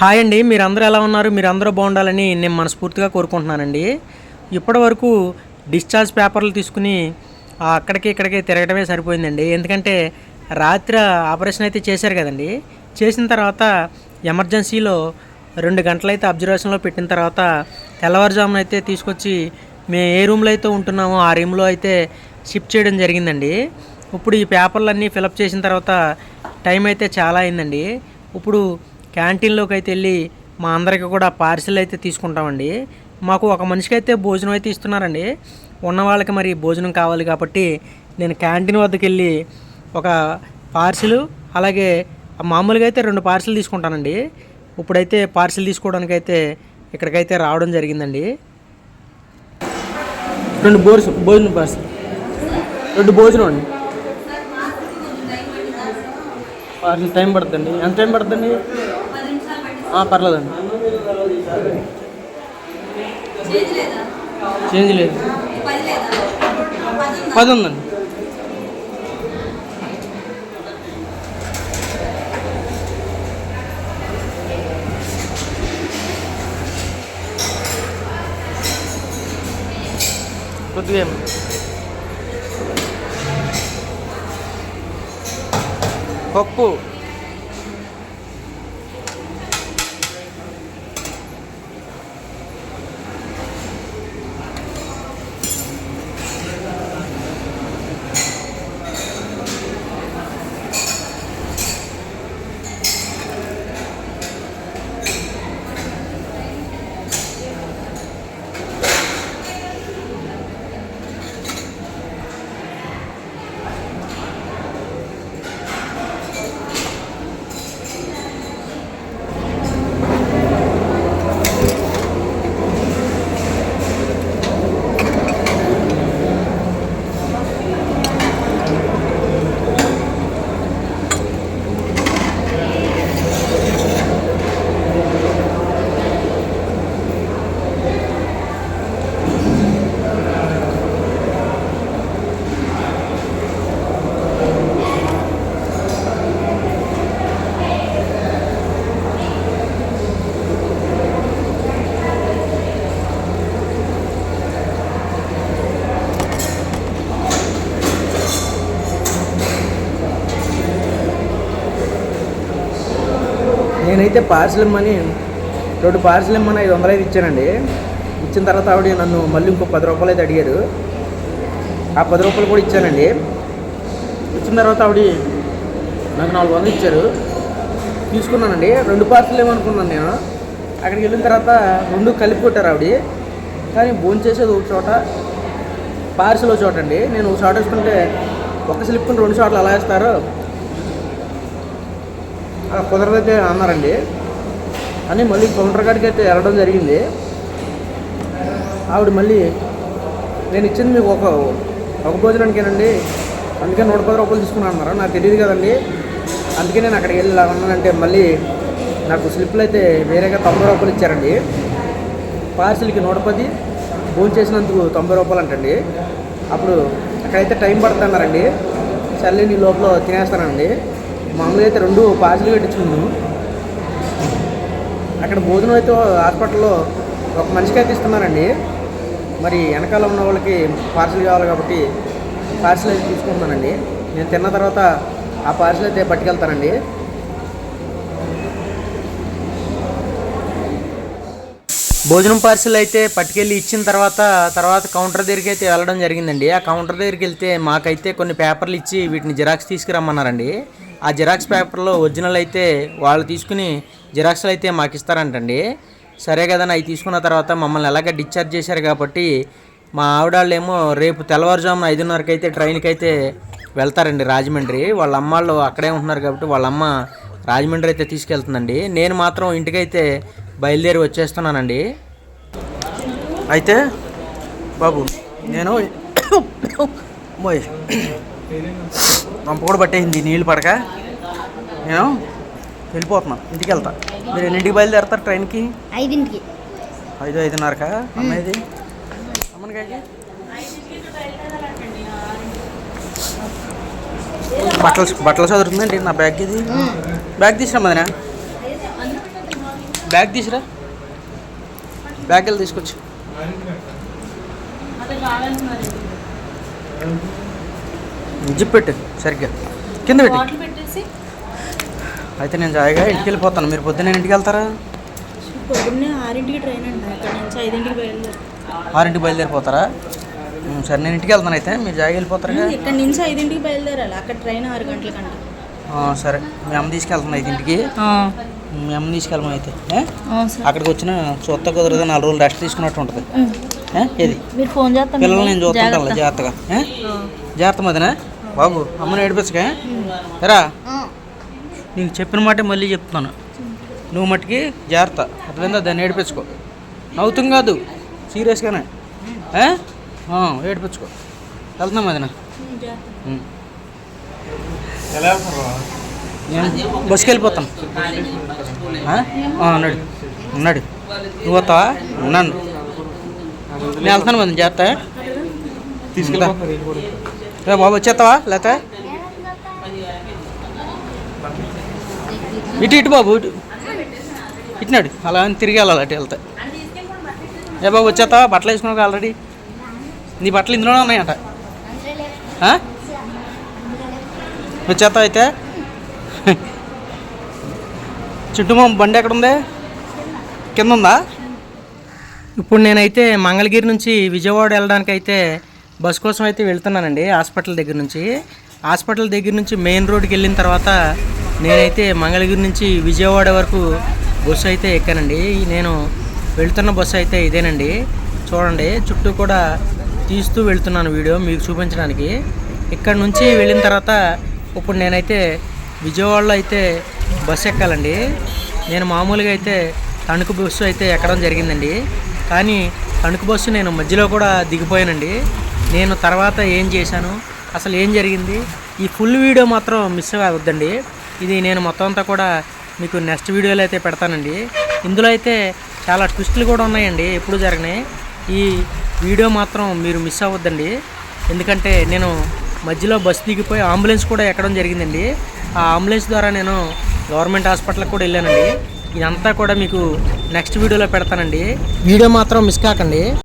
Hi అండి మీరందరూ ఎలా ఉన్నారు? మీరందరూ బాగుండాలని నేను మనస్ఫూర్తిగా కోరుకుంటున్నానండి. ఇప్పటి వరకు డిశ్చార్జ్ పేపర్లు తీసుకుని అక్కడికి ఇక్కడికి తిరగడమే సరిపోయిందండి. ఎందుకంటే రాత్రి ఆపరేషన్ అయితే చేశారు కదండి. చేసిన తర్వాత ఎమర్జెన్సీలో రెండు గంటలైతే అబ్జర్వేషన్లో పెట్టిన తర్వాత తెల్లవారుజామున అయితే తీసుకొచ్చి మేము ఏ రూమ్లో అయితే ఉంటున్నామో ఆ రూమ్లో అయితే షిఫ్ట్ చేయడం జరిగిందండి. ఇప్పుడు ఈ పేపర్లన్నీ ఫిలప్ చేసిన తర్వాత టైం అయితే చాలా అయిందండి. ఇప్పుడు క్యాంటీన్లోకి అయితే వెళ్ళి మా అందరికీ కూడా పార్సిల్ అయితే తీసుకుంటామండి. మాకు ఒక మనిషికి అయితే భోజనం అయితే ఇస్తున్నారండి. ఉన్న వాళ్ళకి మరి భోజనం కావాలి కాబట్టి నేను క్యాంటీన్ వద్దకు వెళ్ళి ఒక పార్సిల్ అలాగే మామూలుగా అయితే రెండు పార్సిల్ తీసుకుంటానండి. ఇప్పుడైతే పార్సిల్ తీసుకోవడానికి అయితే ఇక్కడికైతే రావడం జరిగిందండి. రెండు బోర్స్ భోజనం పార్సిల్. రెండు భోజనం అండి. పార్సిల్ టైం పడుతుంది ఎంత టైం పడుతుంది పర్లేదండి చేంజ్ లేదు పది ఉందండి కొద్దిగా ఏమి. పప్పు నేనైతే పార్సల్ ఇమ్మని రెండు పార్సల్ ఇమ్మని ఐదు వందలు అయితే ఇచ్చానండి. ఇచ్చిన తర్వాత ఆవిడ నన్ను మళ్ళీ ఇంకో పది రూపాయలు అయితే అడిగారు. ఆ పది రూపాయలు కూడా ఇచ్చానండి. ఇచ్చిన తర్వాత ఆవిడ నాకు నాలుగు వందలు ఇచ్చారు. తీసుకున్నానండి. రెండు పార్సల్ ఏమనుకున్నాను నేను. అక్కడికి వెళ్ళిన తర్వాత రెండు కలిపి కొట్టారు ఆవిడ. కానీ భోజనం చేసేది ఒక చోట పార్సల్ ఒక చోట అండి. నేను ఒక చోట వేసుకుంటే ఒక స్లిప్ని రెండు చోట్ల అలా వేస్తారు. కుదరదైతే అన్నారండి. అని మళ్ళీ కౌంటర్ కాడికి అయితే వెళ్ళడం జరిగింది. ఆవిడ మళ్ళీ నేను ఇచ్చింది మీకు ఒక ఒక భోజనానికేనండి. అందుకే నూట పది రూపాయలు తీసుకున్నాను అన్నారు. నాకు తెలియదు కదండి. అందుకే నేను అక్కడికి వెళ్ళి అన్నానంటే మళ్ళీ నాకు స్లిప్లు అయితే వేరేగా తొంభై రూపాయలు ఇచ్చారండి. పార్సిల్కి నూట పది ఫోన్ చేసినందుకు తొంభై రూపాయలు అంటండి. అప్పుడు అక్కడైతే టైం పడుతున్నారండి చల్లి నీ లోపల తినేస్తానండి. మామూలుగా అయితే రెండు పార్సిల్ కట్టించుకున్నాను అక్కడ భోజనం అయితే హాస్పిటల్లో ఒక మనిషికి అయితే ఇస్తున్నారండి. మరి వెనకాల ఉన్న వాళ్ళకి పార్సిల్ కావాలి కాబట్టి పార్సిల్ అయితే తీసుకుంటున్నానండి. నేను తిన్న తర్వాత ఆ పార్సిల్ అయితే పట్టుకెళ్తానండి. భోజనం పార్సిల్ అయితే పట్టుకెళ్ళి ఇచ్చిన తర్వాత తర్వాత కౌంటర్ దగ్గరికి అయితే వెళ్ళడం జరిగిందండి. ఆ కౌంటర్ దగ్గరికి వెళ్తే మాకైతే కొన్ని పేపర్లు ఇచ్చి వీటిని జిరాక్స్ తీసుకురమ్మన్నారండి. ఆ జిరాక్స్ పేపర్లో ఒరిజినల్ అయితే వాళ్ళు తీసుకుని జిరాక్స్లు అయితే మాకు ఇస్తారంటండి. సరే కదని అవి తీసుకున్న తర్వాత మమ్మల్ని ఎలాగ డిశ్చార్జ్ చేశారు కాబట్టి మా ఆవిడాళ్ళేమో రేపు తెల్లవారుజామున ఐదున్నరకి అయితే ట్రైన్కి అయితే వెళ్తారండి రాజమండ్రి. వాళ్ళ అమ్మాళ్ళు అక్కడే ఉంటున్నారు కాబట్టి వాళ్ళ అమ్మ రాజమండ్రి అయితే తీసుకెళ్తుందండి. నేను మాత్రం ఇంటికైతే బయలుదేరి వచ్చేస్తున్నానండి. అయితే బాబు నేను మోయ్ పంప కూడా పట్టేసింది నీళ్ళు పడక. నేను వెళ్ళిపోతున్నా. ఇంటికి వెళ్తా. మీరు ఎన్నింటికి బయలుదేరతారు ట్రైన్కి? ఐదింటికి. ఐదు ఐదున్నరకా? అమ్మాయిది? అమ్మనికాయకి బట్టలు బట్టలు చదువుతుందండి నా బ్యాగ్ ఇది? బ్యాగ్ తీసిన మదినా? బ్యాగ్ తీసురా? బ్యాగ్ వెళ్ళి తీసుకొచ్చు. జిప్ పెట్టు సరిగ్గా. కింద పెట్టు. అయితే నేను జాయిగా ఇంటికి వెళ్ళిపోతాను మీరు పొద్దున్న ఇంటికి వెళ్తారా పొద్దున్నే ఆరింటికి ట్రైన్ అండి. అక్కడ నుంచి ఐదింటికి బయలుదేరు. ఆరింటికి బయలుదేరిపోతారా? సరే నేను ఇంటికి వెళ్తాను అయితే. మీరు జాయిగా వెళ్ళిపోతారుగా? ఇక్కడ నుంచి ఐదింటికి బయలుదేరాలి. అక్కడ ట్రైన్ ఆరు గంటలకంట ఆ, సరే. మీ అమ్మ తీసుకెళ్తాను ఇంటికి. మీ అమ్మ తీసుకెళ్ళమని అయితే? అక్కడికి వచ్చిన చూస్తా కుదరదు నాలుగు రోజులు రెస్ట్ తీసుకున్నట్టు ఉంటుంది? ఏది? మీరు ఫోన్ చేస్తాను పిల్లలు నేను చూస్తుంటాను జాగ్రత్తగా? జాగ్రత్త మదినా. బాబు అమ్మని ఏడిపించగా ఎరా నీకు చెప్పిన మాట మళ్ళీ చెప్తున్నాను. నువ్వు మట్టుకి జాగ్రత్త. అర్థమైందా? దాన్ని ఏడిపించుకో. నవ్వుతుంది కాదు. సీరియస్గానే. ఏడిపించుకో. వెళ్తున్నాం మదినా. ఉం. నేను బస్కి వెళ్ళిపోతాను. ఉన్నాడు ఉన్నాడు నువ్వు వస్తావా? ఉన్నాను నేను వెళ్తాను మరి జాగ్రత్త. తీసుకెళ్తా రే బాబు వచ్చేస్తావా? లేకపోతే? ఇటు ఇటు బాబు ఇటు. ఇటునాడు. అలా అని తిరిగి వెళ్ళాలి అటు వెళ్తే. ఏ బాబు వచ్చేస్తావా? బట్టలు వేసుకున్నావు ఆల్రెడీ? నీ బట్టలు ఇందులోనే ఉన్నాయంట. వచ్చేస్తా అయితే? చుట్టూ బండి ఎక్కడ ఉంది కింద ఉందా? ఇప్పుడు నేనైతే మంగళగిరి నుంచి విజయవాడ వెళ్ళడానికి అయితే బస్ కోసం అయితే వెళ్తున్నానండి హాస్పిటల్ దగ్గర నుంచి. హాస్పిటల్ దగ్గర నుంచి మెయిన్ రోడ్కి వెళ్ళిన తర్వాత నేనైతే మంగళగిరి నుంచి విజయవాడ వరకు బస్సు అయితే ఎక్కానండి. నేను వెళ్తున్న బస్సు అయితే ఇదేనండి. చూడండి చుట్టూ కూడా తీస్తూ వెళ్తున్నాను వీడియో మీకు చూపించడానికి. ఇక్కడ నుంచి వెళ్ళిన తర్వాత ఇప్పుడు నేనైతే విజయవాడలో అయితే బస్సు ఎక్కాలండి. నేను మామూలుగా అయితే తణుకు బస్సు అయితే ఎక్కడం జరిగిందండి. కానీ తణుకు బస్సు నేను మధ్యలో కూడా దిగిపోయానండి. నేను తర్వాత ఏం చేశాను అసలు ఏం జరిగింది ఈ ఫుల్ వీడియో మాత్రం మిస్ కావద్దండి. ఇది నేను మొత్తం అంతా కూడా మీకు నెక్స్ట్ వీడియోలో అయితే పెడతానండి. ఇందులో అయితే చాలా ట్విస్టులు కూడా ఉన్నాయండి ఎప్పుడు జరిగినాయి. ఈ వీడియో మాత్రం మీరు మిస్ అవ్వద్దండి. ఎందుకంటే నేను మధ్యలో బస్సు దిగిపోయి అంబులెన్స్ కూడా ఎక్కడం జరిగిందండి. ఆ అంబులెన్స్ ద్వారా నేను గవర్నమెంట్ హాస్పిటల్కి కూడా వెళ్ళానండి. ఇదంతా కూడా మీకు నెక్స్ట్ వీడియోలో పెడతానండి. వీడియో మాత్రం మిస్ కాకండి.